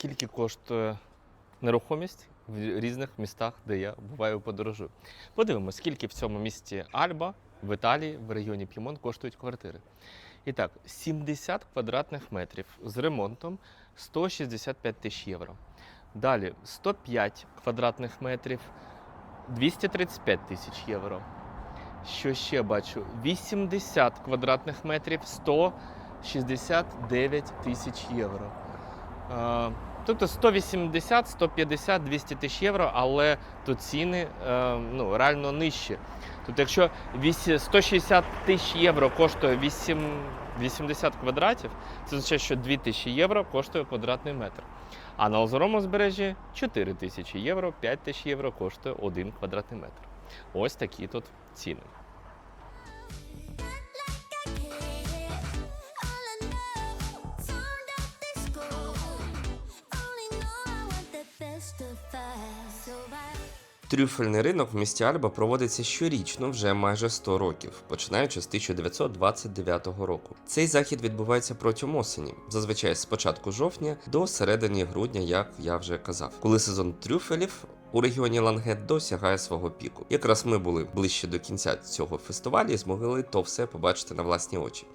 скільки коштує нерухомість в різних містах, де я буваю подорожую. Подивимось, скільки в цьому місті Альба, в Італії, в регіоні П'ємонт коштують квартири. І так, 70 квадратних метрів з ремонтом 165 тисяч євро. Далі 105 квадратних метрів 235 тисяч євро. Що ще бачу? 80 квадратних метрів 169 тисяч євро. Тобто 180, 150, 200 тисяч євро, але тут ціни е, ну, реально нижчі. Тобто, якщо вісі- 160 тисяч євро коштує 8, 80 квадратів, це означає, що 2 тисячі євро коштує квадратний метр. А на озерому узбережжі 4 тисячі євро, 5 тисяч євро коштує 1 квадратний метр. Ось такі тут ціни. Трюфельний ринок в місті Альба проводиться щорічно вже майже 100 років, починаючи з 1929 року. Цей захід відбувається протягом осені, зазвичай з початку жовтня до середини грудня, як я вже казав, коли сезон трюфелів. У регіоні Лангет досягає свого піку. Якраз ми були ближче до кінця цього фестивалю і змогли то все побачити на власні очі.